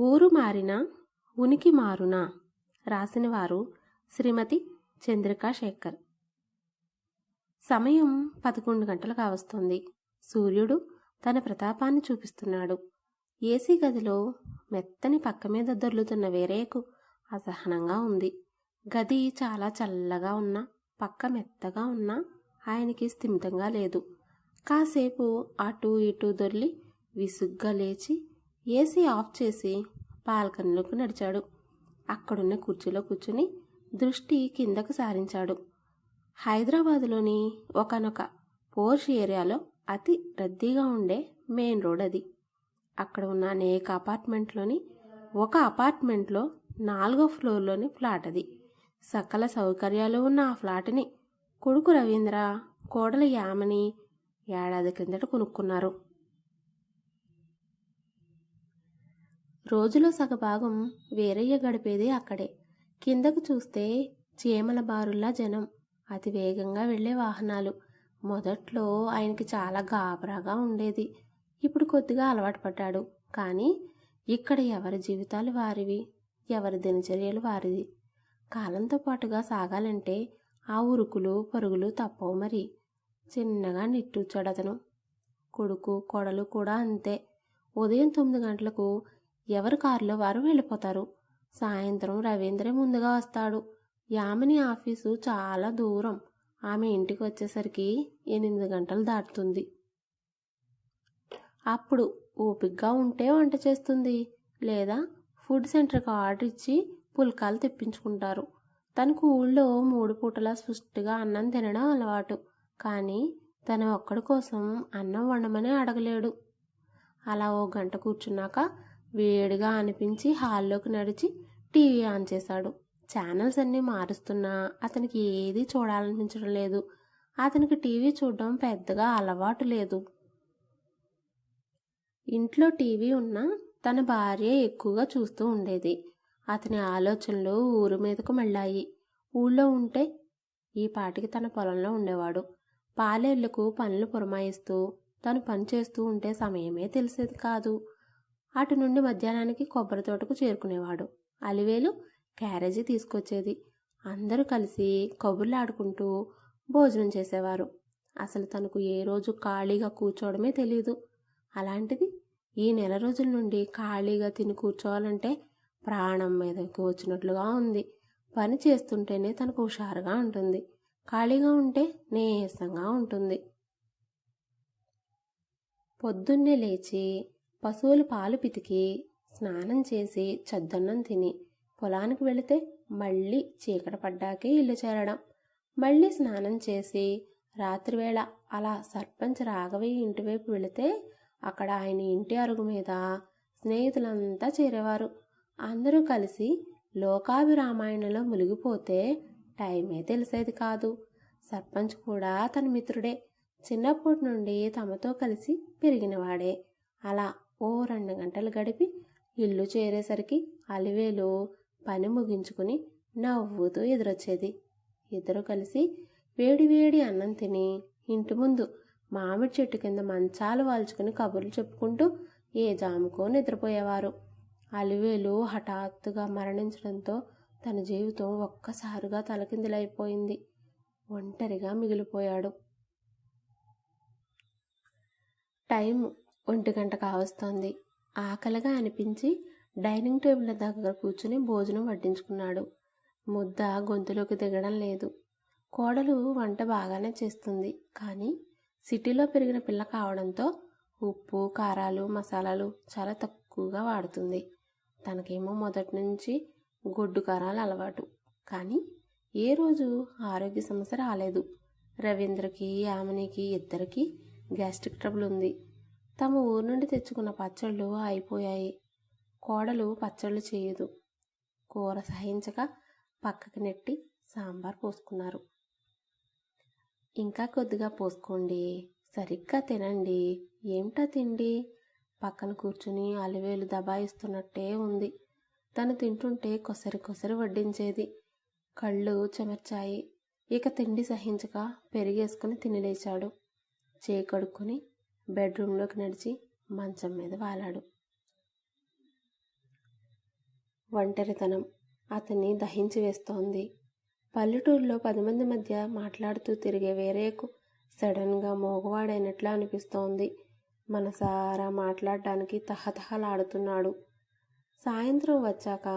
ఊరు మారిన ఉనికి మారునా? రాసినవారు శ్రీమతి చంద్రికా శేఖర్. సమయం పదకొండు గంటలు కావస్తుంది సూర్యుడు తన ప్రతాపాన్ని చూపిస్తున్నాడు. ఏసీ గదిలో మెత్తని పక్క మీద దొర్లుతున్న వేరేకు అసహనంగా ఉంది. గది చాలా చల్లగా ఉన్నా పక్క మెత్తగా ఉన్నా ఆయనకి స్థిమితంగా లేదు. కాసేపు అటు ఇటు దొర్లి విసుగ్గా లేచి ఏసీ ఆఫ్ చేసి బాల్కనీలోకి నడిచాడు. అక్కడున్న కుర్చీలో కూర్చుని దృష్టి కిందకు సారించాడు. హైదరాబాదులోని ఒకనొక పోర్ష్ ఏరియాలో అతి రద్దీగా ఉండే మెయిన్ రోడ్ అది. అక్కడ ఉన్న అనేక అపార్ట్మెంట్లోని ఒక అపార్ట్మెంట్లో నాలుగో ఫ్లోర్లోని ఫ్లాట్ అది. సకల సౌకర్యాలు ఉన్న ఆ ఫ్లాట్ని కొడుకు రవీంద్ర కోడలు యామని ఏడాది క్రిందట కొనుక్కున్నారు. రోజులో సగభాగం వేరయ్య గడిపేది అక్కడే. కిందకు చూస్తే చీమల బారుల్లా జనం. అతి వేగంగా వెళ్ళే వాహనాలు. మొదట్లో ఆయనకి చాలా గాబరాగా ఉండేది. ఇప్పుడు కొద్దిగా అలవాటు పడ్డాడు. కానీ ఇక్కడ ఎవరి జీవితాలు వారివి? ఎవరి దినచర్యలు వారిది? కాలంతో పాటుగా సాగాలంటే ఆ ఉరుకులు పరుగులు తప్పవు మరి. చిన్నగా నిట్టూచాడతను కొడుకు కొడలు కూడా అంతే. ఉదయం తొమ్మిది గంటలకు ఎవరు కారులో వారు వెళ్ళిపోతారు? సాయంత్రం రవీంద్ర ముందుగా వస్తాడు. యామిని ఆఫీసు చాలా దూరం. ఆమె ఇంటికి వచ్చేసరికి ఎనిమిది గంటలు దాటుతుంది. అప్పుడు ఓపిగ్గా ఉంటే వంట చేస్తుంది. లేదా ఫుడ్ సెంటర్కి ఆర్డర్ ఇచ్చి పుల్కాలు తెప్పించుకుంటారు. తనకు ఊళ్ళో మూడు పూటలా సుష్టిగా అన్నం తినడం అలవాటు. కానీ తన ఒక్కడి కోసం అన్నం వండమని అడగలేడు. అలా ఓ గంట కూర్చున్నాక వేడిగా అనిపించి హాల్లోకి నడిచి టీవీ ఆన్ చేశాడు. ఛానల్స్ అన్నీ మారుస్తున్నా అతనికి ఏది చూడాలనిపించడం లేదు. అతనికి టీవీ చూడడం పెద్దగా అలవాటు లేదు. ఇంట్లో టీవీ ఉన్నా తన భార్య ఎక్కువగా చూస్తూ ఉండేది. అతని ఆలోచనలు ఊరు మీదకు మళ్ళాయి. ఊళ్ళో ఉంటే ఈ పాటికి తన పొలంలో ఉండేవాడు. పాలేళ్ళకు పనులు పురమాయిస్తూ తను పని చేస్తూ ఉంటే సమయమే తెలిసేది కాదు. అటు నుండి మధ్యాహ్నానికి కొబ్బరి తోటకు చేరుకునేవాడు. అలివేలు క్యారేజీ తీసుకొచ్చేది. అందరూ కలిసి కబుర్లాడుకుంటూ భోజనం చేసేవారు. అసలు తనకు ఏ రోజు ఖాళీగా కూర్చోవడమే తెలియదు అలాంటిది ఈ నెల రోజుల నుండి ఖాళీగా తిని కూర్చోవాలంటే ప్రాణం మీదకి వచ్చినట్లుగా ఉంది. పని చేస్తుంటేనే తనకు హుషారుగా ఉంటుంది. ఖాళీగా ఉంటే నీరసంగా ఉంటుంది. పొద్దున్నే లేచి పశువులు పాలు పితికి స్నానం చేసి చద్దన్నం తిని పొలానికి వెళితే మళ్ళీ చీకట పడ్డాకే ఇల్లు చేరడం. మళ్ళీ స్నానం చేసి రాత్రివేళ అలా సర్పంచ్ రాఘవయ్య ఇంటివైపు వెళితే అక్కడ ఆయన ఇంటి అరుగు మీద స్నేహితులంతా చేరేవారు. అందరూ కలిసి లోకాభిరామాయణంలో మునిగిపోతే టైమే తెలిసేది కాదు. సర్పంచ్ కూడా తన మిత్రుడే. చిన్నప్పటి నుండి తమతో కలిసి పెరిగినవాడే. అలా ఓ రెండు గంటలు గడిపి ఇల్లు చేరేసరికి అలివేలు పని ముగించుకుని నవ్వుతూ ఎదురొచ్చేది. ఇద్దరు కలిసి వేడివేడి అన్నం తిని ఇంటి ముందు మామిడి చెట్టు కింద మంచాలు వాల్చుకుని కబుర్లు చెప్పుకుంటూ ఏ జాముకో నిద్రపోయేవారు. అలివేలు హఠాత్తుగా మరణించడంతో తన జీవితం ఒక్కసారిగా తలకిందులైపోయింది. ఒంటరిగా మిగిలిపోయాడు. టైం ఒంటి గంట కావస్తోంది. ఆకలిగా అనిపించి డైనింగ్ టేబుల్ దగ్గర కూర్చుని భోజనం వడ్డించుకున్నాడు. ముద్ద గొంతులోకి దిగడం లేదు. కోడలు వంట బాగానే చేస్తుంది. కానీ సిటీలో పెరిగిన పిల్ల కావడంతో ఉప్పు కారాలు మసాలాలు చాలా తక్కువగా వాడుతుంది. తనకేమో మొదటి నుంచి గొడ్డు కారాలు అలవాటు. కానీ ఏ రోజు ఆరోగ్య సమస్య రాలేదు. రవీంద్రకి యామినికి ఇద్దరికి గ్యాస్ట్రిక్ ట్రబుల్ ఉంది. తమ ఊరు నుండి తెచ్చుకున్న పచ్చళ్ళు అయిపోయాయి. కోడలు పచ్చళ్ళు చేయదు. కూర సహించక పక్కకి నెట్టి సాంబార్ పోసుకున్నారు. ఇంకా కొద్దిగా పోసుకోండి. సరిగ్గా తినండి. ఏమిటా తిండి? పక్కన కూర్చుని అలివేలు దబాయిస్తున్నట్టే ఉంది. తను తింటుంటే కొసరి కొసరి వడ్డించేది. కళ్ళు చెమర్చాయి. ఇక తిండి సహించక పెరిగేసుకుని తినిలేచాడు చేయి కడుక్కుని బెడ్రూమ్లోకి నడిచి మంచం మీద వాలాడు. ఒంటరితనం అతన్ని దహించి వేస్తోంది. పల్లెటూరులో పది మంది మధ్య మాట్లాడుతూ తిరిగే వేరేకు సడన్గా మోగవాడైనట్లు అనిపిస్తోంది. మనసారా మాట్లాడడానికి తహతహలాడుతున్నాడు. సాయంత్రం వచ్చాక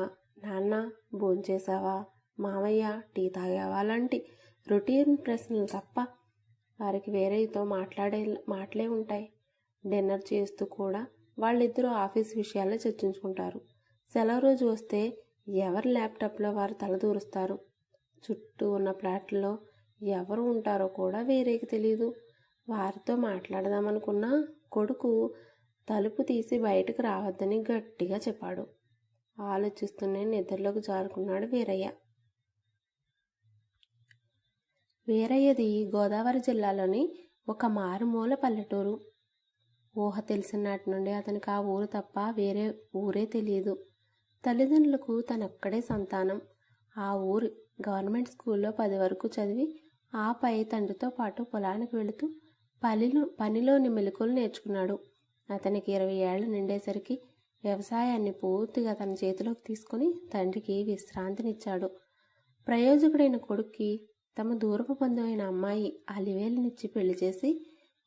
నాన్న భోంచేశావా? మావయ్య టీ తాగావా? లాంటి రొటీన్ ప్రశ్నలు తప్ప వారికి వేరేతో మాట్లాడే మాటలే ఉంటాయి. డిన్నర్ చేస్తూ కూడా వాళ్ళిద్దరూ ఆఫీస్ విషయాల్లో చర్చించుకుంటారు. సెలవు రోజు వస్తే ఎవరి ల్యాప్టాప్లో వారు తలదూరుస్తారు చుట్టూ ఉన్న ఫ్లాట్లో ఎవరు ఉంటారో కూడా వేరేకి తెలియదు వారితో మాట్లాడదామనుకున్నా కొడుకు తలుపు తీసి బయటకు రావద్దని గట్టిగా చెప్పాడు. ఆలోచిస్తూనే నిద్రలోకి జారుకున్నాడు వీరయ్య. వీరయ్యది గోదావరి జిల్లాలోని ఒక మారుమూల పల్లెటూరు. ఊహ తెలిసినాటి నుండి అతనికి ఆ ఊరు తప్ప వేరే ఊరే తెలియదు. తల్లిదండ్రులకు తనొక్కడే సంతానం. ఆ ఊరు గవర్నమెంట్ స్కూల్లో పది వరకు చదివి ఆ పై తండ్రితో పాటు పొలానికి వెళుతూ పనిలో పనిలోని మెలకువలు నేర్చుకున్నాడు. అతనికి ఇరవై ఏళ్ళు నిండేసరికి వ్యవసాయాన్ని పూర్తిగా తన చేతిలోకి తీసుకుని తండ్రికి విశ్రాంతినిచ్చాడు. ప్రయోజకుడైన కొడుక్కి తమ దూరపు బంధువైన అమ్మాయి అలివేలినిచ్చి పెళ్ళి చేసి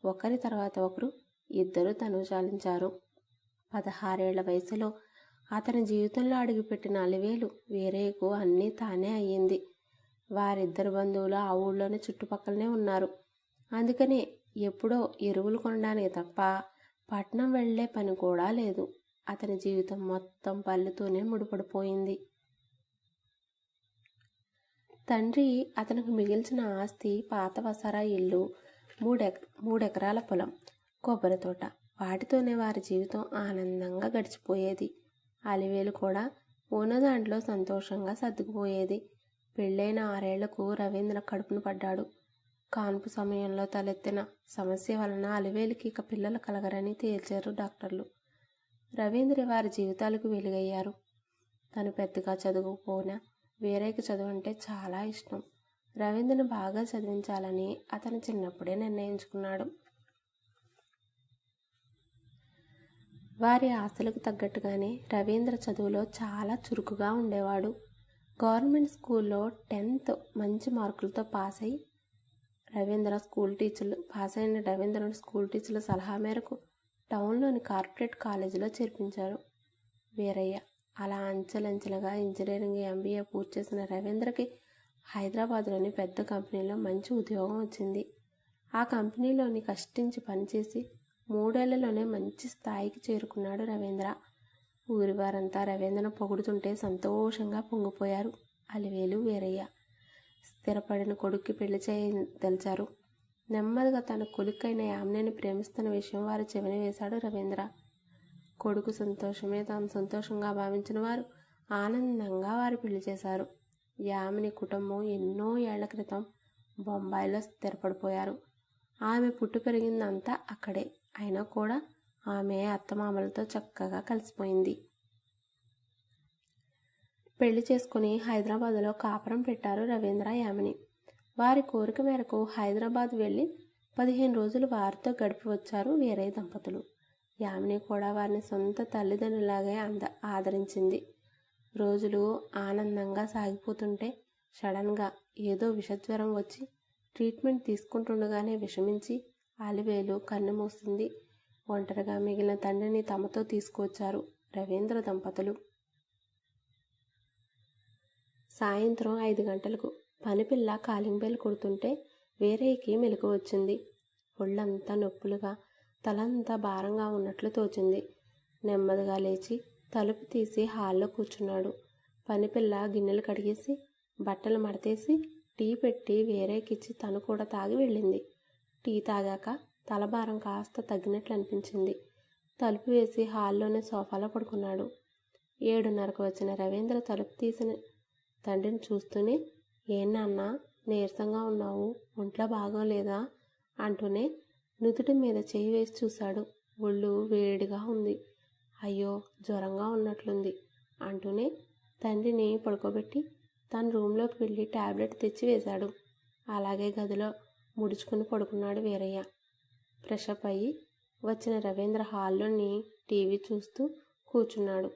ఒకరి తర్వాత ఒకరు ఇద్దరు తనుజాలించారు. పదహారేళ్ళ వయసులో అతని జీవితంలో అడుగుపెట్టిన అలివేలు వేరేకు అన్నీ తానే అయ్యింది. వారిద్దరు బంధువులు ఆ ఊళ్ళోనే చుట్టుపక్కలనే ఉన్నారు. అందుకనే ఎప్పుడో ఎరువులు కొనడానికి తప్ప పట్నం వెళ్ళే పని కూడా లేదు. అతని జీవితం మొత్తం పళ్ళుతోనే ముడిపడిపోయింది. తండ్రి అతనికి మిగిల్చిన ఆస్తి పాత వసారా ఇల్లు మూడెక మూడెకరాల పొలం కొబ్బరి తోట. వాటితోనే వారి జీవితం ఆనందంగా గడిచిపోయేది. అలివేలు కూడా ఉన్న దాంట్లో సంతోషంగా సర్దుకుపోయేది. పెళ్ళైన ఆరేళ్ళకు రవీంద్ర కడుపును పడ్డాడు. కాన్పు సమయంలో తలెత్తిన సమస్య వలన అలివేలికి ఇక పిల్లలు కలగరని తేల్చారు డాక్టర్లు. రవీంద్ర వారి జీవితాలకు వెలుగయ్యారు. తను పెద్దగా చదువుకుపోయినా వీరయ్యకి చదువు అంటే చాలా ఇష్టం. రవీంద్రను బాగా చదివించాలని అతను చిన్నప్పుడే నిర్ణయించుకున్నాడు. వారి ఆశలకు తగ్గట్టుగానే రవీంద్ర చదువులో చాలా చురుకుగా ఉండేవాడు. గవర్నమెంట్ స్కూల్లో టెన్త్ మంచి మార్కులతో పాస్ అయి రవీంద్ర స్కూల్ టీచర్లు పాస్ అయిన రవీంద్ర స్కూల్ టీచర్ల సలహా మేరకు టౌన్లోని కార్పొరేట్ కాలేజీలో చేర్పించారు. వీరయ్య అలా అంచెలంచెలుగా ఇంజనీరింగ్ ఎంబీఏ పూర్తి చేసిన రవీంద్రకి హైదరాబాద్లోని పెద్ద కంపెనీలో మంచి ఉద్యోగం వచ్చింది. ఆ కంపెనీలోని కష్టించి పనిచేసి మూడేళ్ళలోనే మంచి స్థాయికి చేరుకున్నాడు రవీంద్ర. ఊరి వారంతా రవీంద్రను పొగుడుతుంటే సంతోషంగా పొంగిపోయారు అలివేలు వీరయ్య. స్థిరపడిన కొడుక్కి పెళ్ళి చేయదలిచారు నెమ్మదిగా తన కొడుకైన యామ్నేని ప్రేమిస్తున్న విషయం వారి చెవిని వేశాడు రవీంద్ర. కొడుకు సంతోషమే తాను సంతోషంగా భావించిన వారు ఆనందంగా వారు పెళ్ళి చేశారు. యామిని కుటుంబం ఎన్నో ఏళ్ళ క్రితం బొంబాయిలో స్థిరపడిపోయారు. ఆమె పుట్టు పెరిగిందంతా అక్కడే. అయినా కూడా ఆమె అత్తమామలతో చక్కగా కలిసిపోయింది. పెళ్ళి చేసుకుని హైదరాబాద్లో కాపురం పెట్టారు రవీంద్ర యామిని. వారి కోరిక మేరకు హైదరాబాద్ వెళ్ళి పదిహేను రోజులు వారితో గడిపి వచ్చారు వేరే దంపతులు. యామిని కూడా వారిని సొంత తల్లిదండ్రులాగే అంద ఆదరించింది. రోజులు ఆనందంగా సాగిపోతుంటే సడన్గా ఏదో విషజ్వరం వచ్చి ట్రీట్మెంట్ తీసుకుంటుండగానే విషమించి అలివేలు కన్ను మూసింది. ఒంటరిగా మిగిలిన తండ్రిని తమతో తీసుకువచ్చారు రవీంద్ర దంపతులు. సాయంత్రం ఐదు గంటలకు పనిపిల్ల కాలింగ్ బెల్ కొడుతుంటే వేరేకి మెలకు వచ్చింది. ఒళ్ళంతా నొప్పులుగా తలంతా భారంగా ఉన్నట్లు తోచింది. నెమ్మదిగా లేచి తలుపు తీసి హాల్లో కూర్చున్నాడు. పనిపిల్ల గిన్నెలు కడిగేసి బట్టలు మడతేసి టీ పెట్టి వేరేకిచ్చి తను కూడా తాగి వెళ్ళింది. టీ తాగాక తలభారం కాస్త తగ్గినట్లు అనిపించింది. తలుపు వేసి హాల్లోనే సోఫాలో పడుకున్నాడు. ఏడున్నరకు వచ్చిన రవీంద్ర తలుపు తీసిన తండ్రిని చూస్తూనే ఏ నాన్న నీరసంగా ఉన్నావు ఒంట్లో బాగోలేదా? అంటూనే నుదుటి మీద చేయి వేసి చూశాడు. ఒళ్ళు వేడిగా ఉంది. అయ్యో జ్వరంగా ఉన్నట్లుంది అంటూనే తండ్రిని పడుకోబెట్టి తన రూమ్లోకి వెళ్ళి ట్యాబ్లెట్ తెచ్చి వేశాడు. అలాగే గదిలో ముడుచుకుని పడుకున్నాడు వీరయ్య. ఫ్రెషప్ అయ్యి వచ్చిన రవీంద్ర హాల్లోని టీవీ చూస్తూ కూర్చున్నాడు.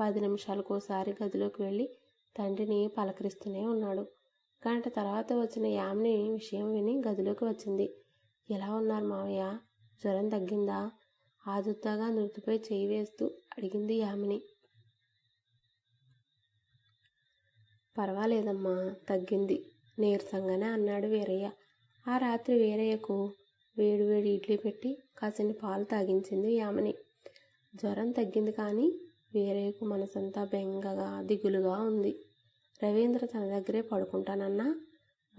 పది నిమిషాలకోసారి గదిలోకి వెళ్ళి తండ్రిని పలకరిస్తూనే ఉన్నాడు. గంట తర్వాత వచ్చిన యామిని విషయం విని గదిలోకి వచ్చింది. ఎలా ఉన్నారు మావయ్య? జ్వరం తగ్గిందా? ఆదుర్దాగా నృతిపై చేయి వేస్తూ అడిగింది యామిని. పర్వాలేదమ్మా తగ్గింది నీరసంగానే అన్నాడు వీరయ్య. ఆ రాత్రి వీరయ్యకు వేడివేడి ఇడ్లీ పెట్టి కాసిన పాలు తాగించింది యామిని. జ్వరం తగ్గింది కానీ వీరయ్యకు మనసంతా బెంగగా దిగులుగా ఉంది. రవీంద్ర తన దగ్గరే పడుకుంటానన్నా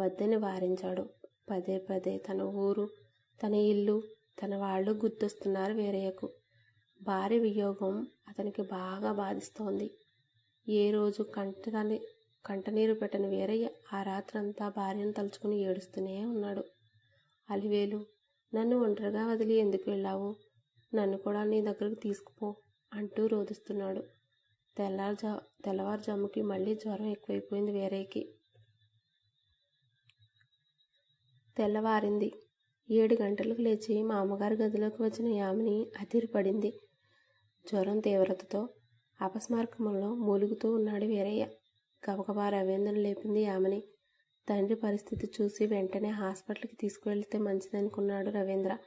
వద్దని వారించాడు. పదే పదే తన ఊరు తన ఇల్లు తన వాళ్ళు గుర్తొస్తున్నారు వీరయ్యకు. భార్య వియోగం అతనికి బాగా బాధిస్తోంది. ఏ రోజు కంటని కంటనీరు పెట్టని వీరయ్య ఆ రాత్రంతా భార్యను తలుచుకుని ఏడుస్తూనే ఉన్నాడు. అలివేలు నన్ను ఒంటరిగా వదిలి ఎందుకు వెళ్ళావు? నన్ను కూడా నీ దగ్గరకు తీసుకుపో అంటూ రోధిస్తున్నాడు. తెల్లారుజా తెల్లవారుజాముకి మళ్ళీ జ్వరం ఎక్కువైపోయింది వేరేకి తెల్లవారింది. ఏడు గంటలకు లేచి మా అమ్మగారి గదిలోకి వచ్చిన యామిని అదిరిపడింది. జ్వరం తీవ్రతతో అపస్మారకంలో మూలుగుతూ ఉన్నాడు వీరయ్య. గబగబా రవీంద్రను లేపింది యామిని. తండ్రి పరిస్థితి చూసి వెంటనే హాస్పిటల్కి తీసుకువెళ్తే మంచిదనుకున్నాడు రవీంద్ర.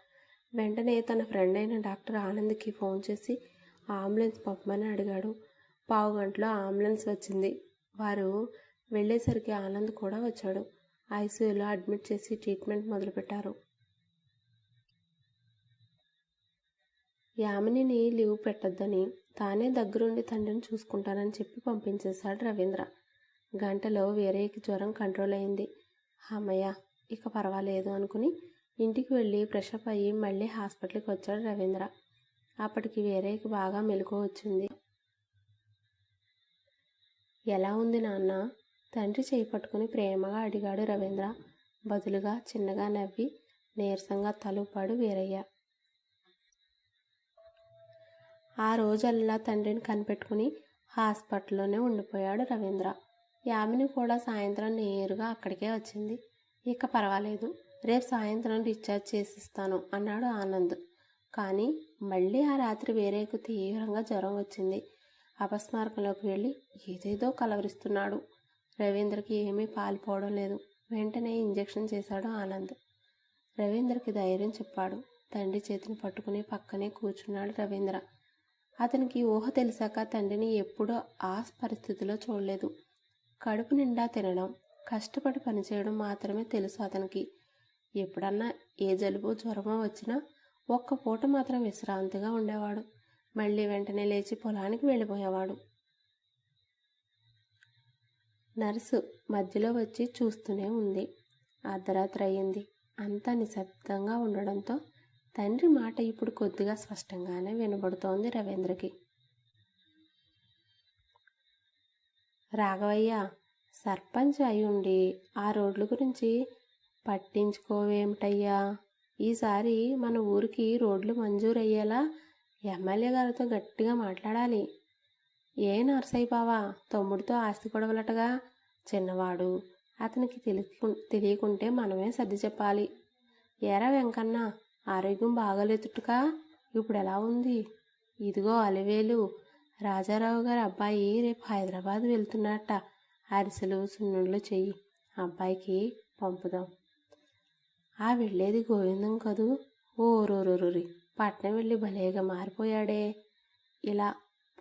వెంటనే తన ఫ్రెండ్ అయిన డాక్టర్ ఆనంద్కి ఫోన్ చేసి అంబులెన్స్ పంపమని అడిగాడు. పావు గంటలో అంబులెన్స్ వచ్చింది. వారు వెళ్ళేసరికి ఆనంద్ కూడా వచ్చాడు. ఐసీయూలో అడ్మిట్ చేసి ట్రీట్మెంట్ మొదలుపెట్టారు. యామినిని లీవ్ పెట్టొద్దని తానే దగ్గరుండి తండ్రిని చూసుకుంటానని చెప్పి పంపించేశాడు రవీంద్ర. గంటలో వేరేకి జ్వరం కంట్రోల్ అయింది. అమ్మయ్య ఇక పర్వాలేదు అనుకుని ఇంటికి వెళ్ళి ఫ్రెషప్ అయ్యి మళ్ళీ హాస్పిటల్కి వచ్చాడు రవీంద్ర. అప్పటికి వేరేకి బాగా మెలకు వచ్చింది. ఎలా ఉంది నాన్న? తండ్రి చేయి పట్టుకుని ప్రేమగా అడిగాడు రవీంద్ర. బదులుగా చిన్నగా నవ్వి నీరసంగా తలుపాడు వీరయ్య. ఆ రోజల్లా తండ్రిని కనిపెట్టుకుని హాస్పిటల్లోనే ఉండిపోయాడు రవీంద్ర. యామిని కూడా సాయంత్రం నేరుగా అక్కడికే వచ్చింది. ఇక పర్వాలేదు రేపు సాయంత్రం డిశ్చార్జ్ చేసిస్తాను అన్నాడు ఆనంద్. కానీ మళ్ళీ ఆ రాత్రి వేరేకు తీవ్రంగా జ్వరం వచ్చింది. అపస్మారకంలోకి వెళ్ళి ఏదేదో కలవరిస్తున్నాడు. రవీంద్రకి ఏమీ పాల్పోవడం లేదు. వెంటనే ఇంజెక్షన్ చేశాడు ఆనంద్. రవీంద్రకి ధైర్యం చెప్పాడు. తండ్రి చేతిని పట్టుకుని పక్కనే కూర్చున్నాడు రవీంద్ర. అతనికి ఊహ తెలిసాక తండ్రిని ఎప్పుడూ ఆ పరిస్థితిలో చూడలేదు. కడుపు నిండా తినడం కష్టపడి పనిచేయడం మాత్రమే తెలుసు అతనికి. ఎప్పుడన్నా ఏ జలుబు జ్వరమో వచ్చినా ఒక్క పూట మాత్రం విశ్రాంతిగా ఉండేవాడు. మళ్ళీ వెంటనే లేచి పొలానికి వెళ్ళిపోయేవాడు. నర్సు మధ్యలో వచ్చి చూస్తూనే ఉంది. అర్ధరాత్రి అయ్యింది. అంతా నిశ్శబ్దంగా ఉండడంతో తండ్రి మాట ఇప్పుడు కొద్దిగా స్పష్టంగానే వినబడుతోంది రవీంద్రకి. రాఘవయ్య సర్పంచ్ అయ్యుండి ఆ రోడ్ల గురించి పట్టించుకోవేమిటయ్యా? ఈసారి మన ఊరికి రోడ్లు మంజూరయ్యేలా ఎమ్మెల్యే గారితో గట్టిగా మాట్లాడాలి. ఏ నర్సయ్య బావా? తమ్ముడితో ఆస్తి గొడవలటగా చిన్నవాడు. అతనికి తెలియకుంటే మనమే సర్ది చెప్పాలి. ఏరా వెంకన్న ఆరోగ్యం బాగోలేదుట్టుగా ఇప్పుడు ఎలా ఉంది? ఇదిగో అలివేలు. రాజారావు గారి అబ్బాయి రేపు హైదరాబాద్ వెళ్తున్నట్ట అరిసెలు సున్నుళ్ళు చెయ్యి. అబ్బాయికి పంపుదాం. ఆ వెళ్ళేది గోవిందం కదూ? ఓరోరోరి పట్నం వెళ్ళి భలేగా మారిపోయాడే. ఇలా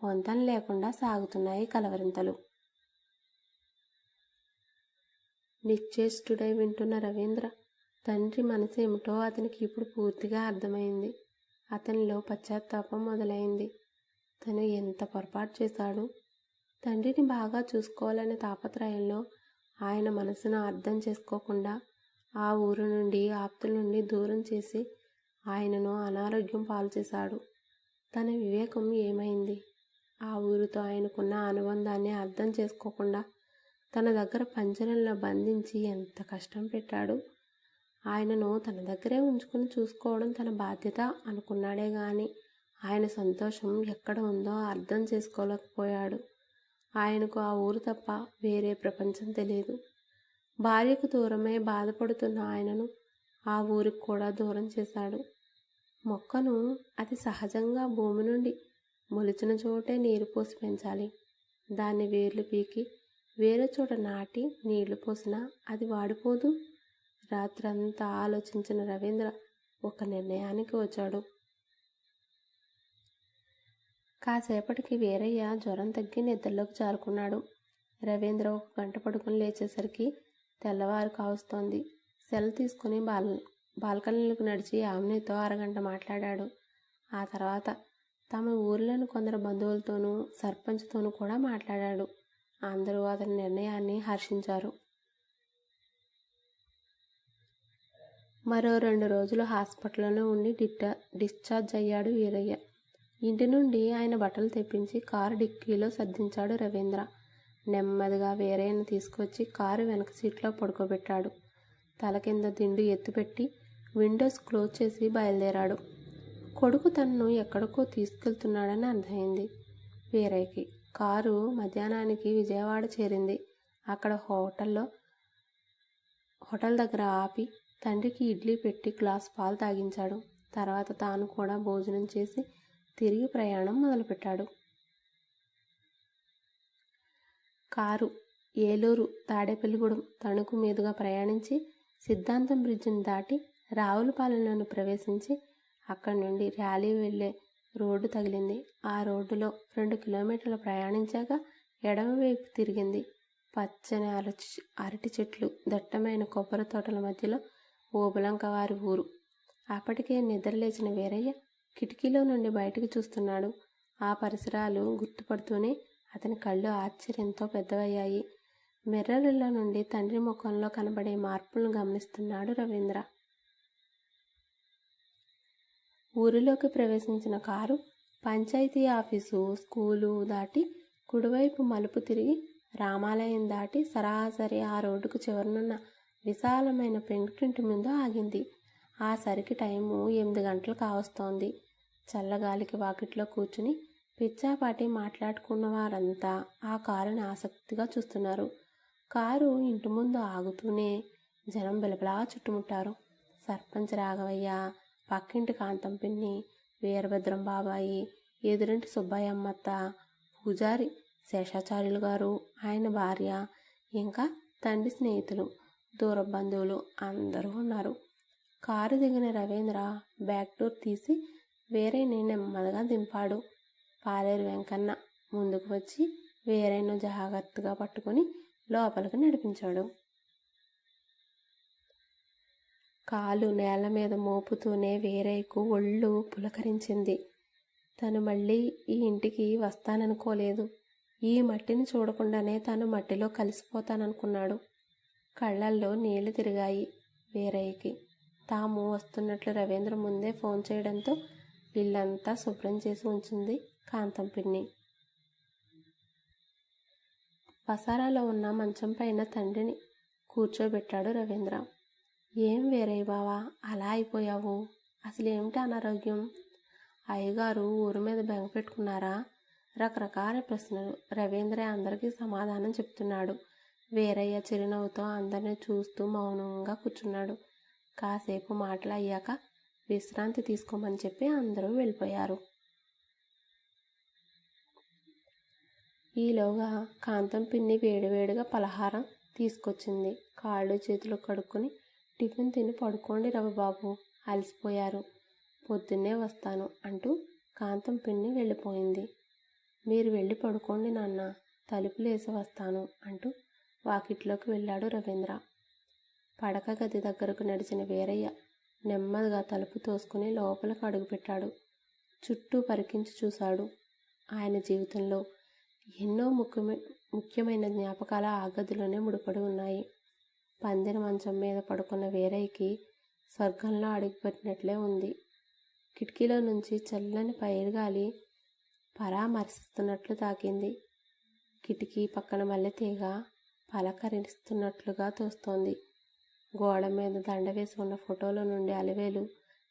పొంతం లేకుండా సాగుతున్నాయి కలవరింతలు. నిశ్చేష్టుడై వింటున్న రవీంద్ర తండ్రి మనసు ఏమిటో అతనికి ఇప్పుడు పూర్తిగా అర్థమైంది. అతనిలో పశ్చాత్తాపం మొదలైంది. తను ఎంత పొరపాటు చేశాడు? తండ్రిని బాగా చూసుకోవాలనే తాపత్రయంలో ఆయన మనసును అర్థం చేసుకోకుండా ఆ ఊరు నుండి ఆప్తుల నుండి దూరం చేసి ఆయనను అనారోగ్యం పాలు చేశాడు. తన వివేకం ఏమైంది? ఆ ఊరితో ఆయనకున్న అనుబంధాన్ని అర్థం చేసుకోకుండా తన దగ్గర పంజరంలో బంధించి ఎంత కష్టం పెట్టాడు? ఆయనను తన దగ్గరే ఉంచుకుని చూసుకోవడం తన బాధ్యత అనుకున్నాడే గాని ఆయన సంతోషం ఎక్కడ ఉందో అర్థం చేసుకోలేకపోయాడు. ఆయనకు ఆ ఊరు తప్ప వేరే ప్రపంచం తెలియదు భార్యకు దూరమై బాధపడుతున్న ఆయనను ఆ ఊరికి కూడా దూరం చేశాడు. మొక్కను అది సహజంగా భూమి నుండి మొలిచిన చోటే నీరు పోసి పెంచాలి. దాన్ని వేర్లు పీకి వేరే చోట నాటి నీళ్ళు పోసినా అది వాడిపోదు. రాత్రంతా ఆలోచించిన రవీంద్ర ఒక నిర్ణయానికి వచ్చాడు. కాసేపటికి వేరయ్య జ్వరం తగ్గి నిద్రలోకి జారుకున్నాడు. రవీంద్ర ఒక గంట పడుకుని లేచేసరికి తెల్లవారు కావస్తోంది. సెల్ తీసుకుని బాల్ బాల్కనీలకు నడిచి ఆమెతో అరగంట మాట్లాడాడు. ఆ తర్వాత తమ ఊర్లోని కొందరు బంధువులతోనూ సర్పంచ్తోనూ కూడా మాట్లాడాడు. అందరూ అతని నిర్ణయాన్ని హర్షించారు. మరో రెండు రోజులు హాస్పిటల్లో ఉండి డిట్ట డిశ్చార్జ్ అయ్యాడు వీరయ్య. ఇంటి నుండి ఆయన బట్టలు తెప్పించి కారు డిక్కీలో సర్దించాడు రవీంద్ర. నెమ్మదిగా వేరేను తీసుకొచ్చి కారు వెనక సీట్లో పడుకోబెట్టాడు. తల కింద దిండు ఎత్తుపెట్టి విండోస్ క్లోజ్ చేసి బయలుదేరాడు. కొడుకు తనను ఎక్కడికో తీసుకెళ్తున్నాడని అర్థమైంది. వీరయ్యకి కారు మధ్యాహ్నానికి విజయవాడ చేరింది. అక్కడ హోటల్లో హోటల్ దగ్గర ఆపి తండ్రికి ఇడ్లీ పెట్టి గ్లాస్ పాలు తాగించాడు. తర్వాత తాను కూడా భోజనం చేసి తిరిగి ప్రయాణం మొదలుపెట్టాడు. కారు ఏలూరు తాడేపల్లిగూడెం తణుకు మీదుగా ప్రయాణించి సిద్ధాంతం బ్రిడ్జిని దాటి రావులపాలెంలోని ప్రవేశించి అక్కడి నుండి ర్యాలీ వెళ్ళే రోడ్డు తగిలింది. ఆ రోడ్డులో రెండు కిలోమీటర్లు ప్రయాణించాక ఎడమవైపు తిరిగింది. పచ్చని అరటి అరటి చెట్లు దట్టమైన కొబ్బరి తోటల మధ్యలో ఓబలంకవారి ఊరు. అప్పటికే నిద్రలేచిన వీరయ్య కిటికీలో నుండి బయటకు చూస్తున్నాడు. ఆ పరిసరాలు గుర్తుపడుతూనే అతని కళ్ళు ఆశ్చర్యంతో పెద్దవయ్యాయి. మిర్రర్ల నుండి తండ్రి ముఖంలో కనబడే మార్పులను గమనిస్తున్నాడు రవీంద్ర. ఊరిలోకి ప్రవేశించిన కారు పంచాయతీ ఆఫీసు స్కూలు దాటి కుడివైపు మలుపు తిరిగి రామాలయం దాటి సరాసరి ఆ రోడ్డుకు చివరనున్న విశాలమైన పెంకుటింటి ముందు ఆగింది. ఆ సరికి టైము ఎనిమిది గంటలు కావస్తోంది. చల్లగాలికి వాకిట్లో కూర్చుని పిచ్చాపాటి మాట్లాడుకున్న వారంతా ఆ కారుని ఆసక్తిగా చూస్తున్నారు. కారు ఇంటి ముందు ఆగుతూనే జనం బిలబిలా చుట్టుముట్టారు. సర్పంచ్ రాఘవయ్య పక్కింటి కాంతం పిన్ని వీరభద్రం బాబాయి ఎదురింటి సుబ్బయ్య అమ్మత్త పూజారి శేషాచార్యులు గారు ఆయన భార్య ఇంకా తండ్రి స్నేహితులు. దూర బంధువులు అందరూ ఉన్నారు. కారు దిగిన రవీంద్ర బ్యాక్ డోర్ తీసి వేరే నెమ్మదిగా దింపాడు. పాలేరు వెంకన్న ముందుకు వచ్చి వేరేను జాగ్రత్తగా పట్టుకొని లోపలికి నడిపించాడు. కాలు నేల మీద మోపుతూనే వేరేకు ఒళ్ళు పులకరించింది. తను మళ్ళీ ఈ ఇంటికి వస్తాననుకోలేదు. ఈ మట్టిని చూడకుండానే తను మట్టిలో కలిసిపోతాననుకున్నాడు. కళ్ళల్లో నీళ్ళు తిరిగాయి వీరయ్యకి. తాము వస్తున్నట్లు రవీంద్ర ముందే ఫోన్ చేయడంతో ఇల్లంతా శుభ్రం చేసి ఉంచింది కాంతం పిన్ని. పసారాలో ఉన్న మంచం పైన తండ్రిని కూర్చోబెట్టాడు రవీంద్ర. ఏం వేరే బావా అలా అయిపోయావు? అసలు ఏమిటి అనారోగ్యం? అయ్యగారు ఊరి మీద బెంగ పెట్టుకున్నారా? రకరకాల ప్రశ్నలు రవీంద్ర అందరికీ సమాధానం చెప్తున్నాడు. వేరయ్య చిరునవ్వుతో అందరిని చూస్తూ మౌనంగా కూర్చున్నాడు. కాసేపు మాటలు అయ్యాక విశ్రాంతి తీసుకోమని చెప్పి అందరూ వెళ్ళిపోయారు. ఈలోగా కాంతం పిన్ని వేడివేడిగా పలహారం తీసుకొచ్చింది. కాళ్ళు చేతులు కడుక్కొని టిఫిన్ తిని పడుకోండి రవిబాబు అలసిపోయారు. పొద్దున్నే వస్తాను అంటూ కాంతం పిన్ని వెళ్ళిపోయింది. మీరు వెళ్ళి పడుకోండి నాన్న తలుపులు వేసి వస్తాను అంటూ వాకిట్లోకి వెళ్ళాడు రవీంద్ర. పడక గది దగ్గరకు నడిచిన వీరయ్య నెమ్మదిగా తలుపు తోసుకుని లోపలికి అడుగుపెట్టాడు. చుట్టూ పరికించి చూశాడు. ఆయన జీవితంలో ఎన్నో ముఖ్యమైన ముఖ్యమైన జ్ఞాపకాల ఆ గదిలోనే ముడిపడి ఉన్నాయి. పందిర మంచం మీద పడుకున్న వీరయ్యకి స్వర్గంలో అడుగుపెట్టినట్లే ఉంది. కిటికీలో నుంచి చల్లని పైరుగాలి పరామర్శిస్తున్నట్లు తాకింది. కిటికీ పక్కన మల్లె తీగ పలకరిస్తున్నట్లుగా తోస్తోంది. గోడ మీద దండ వేసి ఉన్న ఫోటోల నుండి అలివేలు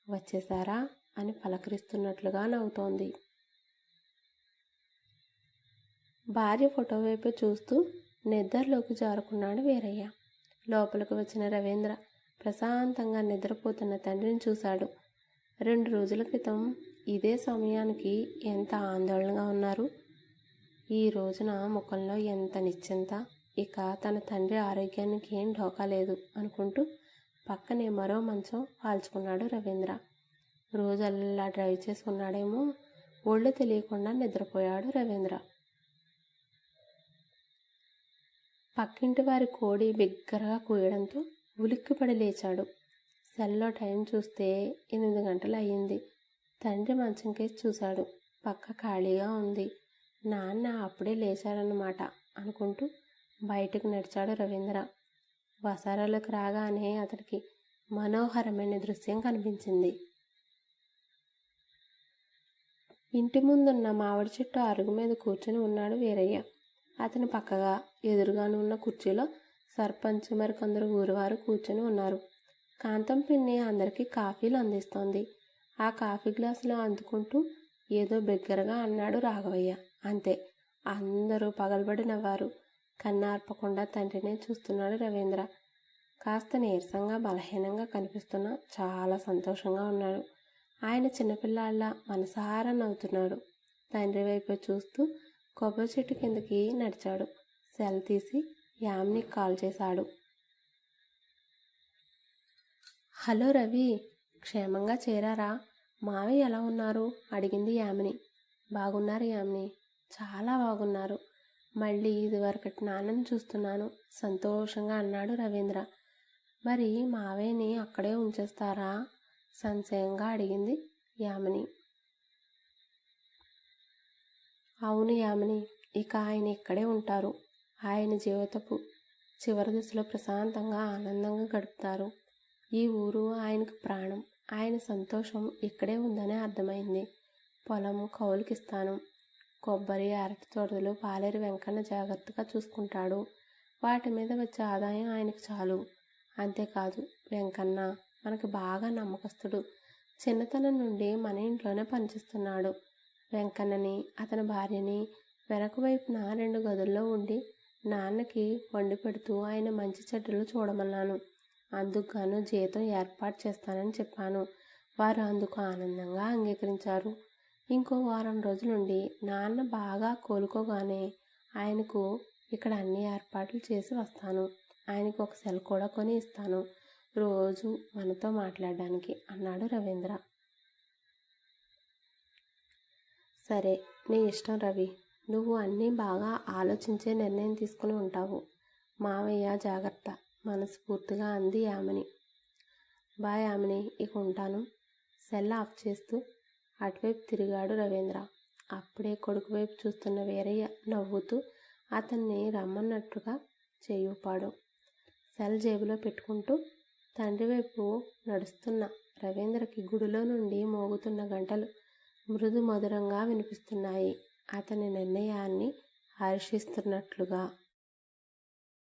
వచ్చేసారా అని పలకరిస్తున్నట్లుగా నవ్వుతోంది. భార్య ఫోటో వైపు చూస్తూ నిద్రలోకి జారుకున్నాడు వీరయ్య. లోపలికి వచ్చిన రవీంద్ర ప్రశాంతంగా నిద్రపోతున్న తండ్రిని చూశాడు. రెండు రోజుల క్రితం ఇదే సమయానికి ఎంత ఆందోళనగా ఉన్నారు. ఈ రోజున ముఖంలో ఎంత నిశ్చింత ఇక తన తండ్రి ఆరోగ్యానికి ఏం ఢోకా లేదు అనుకుంటూ పక్కనే మరో మంచం పాల్చుకున్నాడు రవీంద్ర. రోజల్లా డ్రైవ్ చేసుకున్నాడేమో ఒళ్ళు తెలియకుండా నిద్రపోయాడు రవీంద్ర. పక్కింటి వారి కోడి బిగ్గరగా కూయడంతో ఉలిక్కిపడి లేచాడు. సెల్లో టైం చూస్తే ఎనిమిది గంటలు అయ్యింది. తండ్రి మంచం కేసి చూశాడు. పక్క ఖాళీగా ఉంది. నాన్న అప్పుడే లేచారన్నమాట అనుకుంటూ బయటకు నడిచాడు రవీంద్ర. వసారాలకు రాగానే అతడికి మనోహరమైన దృశ్యం కనిపించింది. ఇంటి ముందున్న మామిడి చెట్టు అరుగు మీద కూర్చుని ఉన్నాడు వీరయ్య. అతని పక్కగా ఎదురుగాను ఉన్న కుర్చీలో సర్పంచ్ మరికొందరు ఊరివారు కూర్చొని ఉన్నారు. కాంతం పిన్ని అందరికీ కాఫీలు అందిస్తోంది. ఆ కాఫీ గ్లాసులో అందుకుంటూ ఏదో బిగ్గరగా అన్నాడు రాఘవయ్య. అంతే అందరూ పగలబడి నవ్వారు కన్నార్పకుండా తండ్రినే చూస్తున్నాడు రవీంద్ర. కాస్త నీరసంగా బలహీనంగా కనిపిస్తున్నా చాలా సంతోషంగా ఉన్నాడు. ఆయన చిన్నపిల్లాళ్ళ మనసారా నవ్వుతున్నాడు. తండ్రి వైపు చూస్తూ కొబ్బరి చెట్టు కిందకి నడిచాడు. సెల్ తీసి యామ్ని కాల్ చేశాడు. హలో రవి క్షేమంగా చేరారా? మావి ఎలా ఉన్నారు? అడిగింది యామిని. బాగున్నారు యామిని. చాలా బాగున్నారు. మళ్ళీ ఇదివరకటి నాన్నని చూస్తున్నాను. సంతోషంగా అన్నాడు రవీంద్ర. మరి మావయ్యని అక్కడే ఉంచేస్తారా? సంశయంగా అడిగింది యామిని. అవును యామిని ఇక ఆయన ఇక్కడే ఉంటారు. ఆయన జీవితపు చివరి దశలో ప్రశాంతంగా ఆనందంగా గడుపుతారు. ఈ ఊరు ఆయనకు ప్రాణం. ఆయన సంతోషం ఇక్కడే ఉందని అర్థమైంది. పొలం కౌలుకిస్తాను. కొబ్బరి అరటి తోటలు పాలేరు వెంకన్న జాగ్రత్తగా చూసుకుంటాడు. వాటి మీద వచ్చే ఆదాయం ఆయనకు చాలు. అంతేకాదు వెంకన్న మనకు బాగా నమ్మకస్తుడు. చిన్నతనం నుండి మన ఇంట్లోనే పనిచేస్తున్నాడు. వెంకన్నని అతని భార్యని వెనక వైపున రెండు గదుల్లో ఉండి నాన్నకి వండి పెడుతూ ఆయన మంచి చెడ్డలు చూడమన్నాను. అందుకు గాను జీతం ఏర్పాటు చేస్తానని చెప్పాను. వారు అందుకు ఆనందంగా అంగీకరించారు. ఇంకో వారం రోజులుండి నాన్న బాగా కోలుకోగానే ఆయనకు ఇక్కడ అన్ని ఏర్పాట్లు చేసి వస్తాను. ఆయనకు ఒక సెల్ కూడా కొని ఇస్తాను. రోజు మనతో మాట్లాడడానికి అన్నాడు రవీంద్ర. సరే నీ ఇష్టం రవి. నువ్వు అన్నీ బాగా ఆలోచించే నిర్ణయం తీసుకుని ఉంటావు. మావయ్య జాగ్రత్త. మనస్ఫూర్తిగా అంది యామిని. బాయ్ యామిని ఇక ఉంటాను. సెల్ ఆఫ్ చేస్తూ అటువైపు తిరిగాడు రవీంద్ర. అప్పుడే కొడుకు వైపు చూస్తున్న వీరయ్య నవ్వుతూ అతన్ని రమ్మన్నట్టుగా చేయూపాడు. సెల్ జేబులో పెట్టుకుంటూ తండ్రి వైపు నడుస్తున్న రవీంద్రకి గుడిలో నుండి మోగుతున్న గంటలు మృదు మధురంగా వినిపిస్తున్నాయి. అతని నిర్ణయాన్ని హర్షిస్తున్నట్లుగా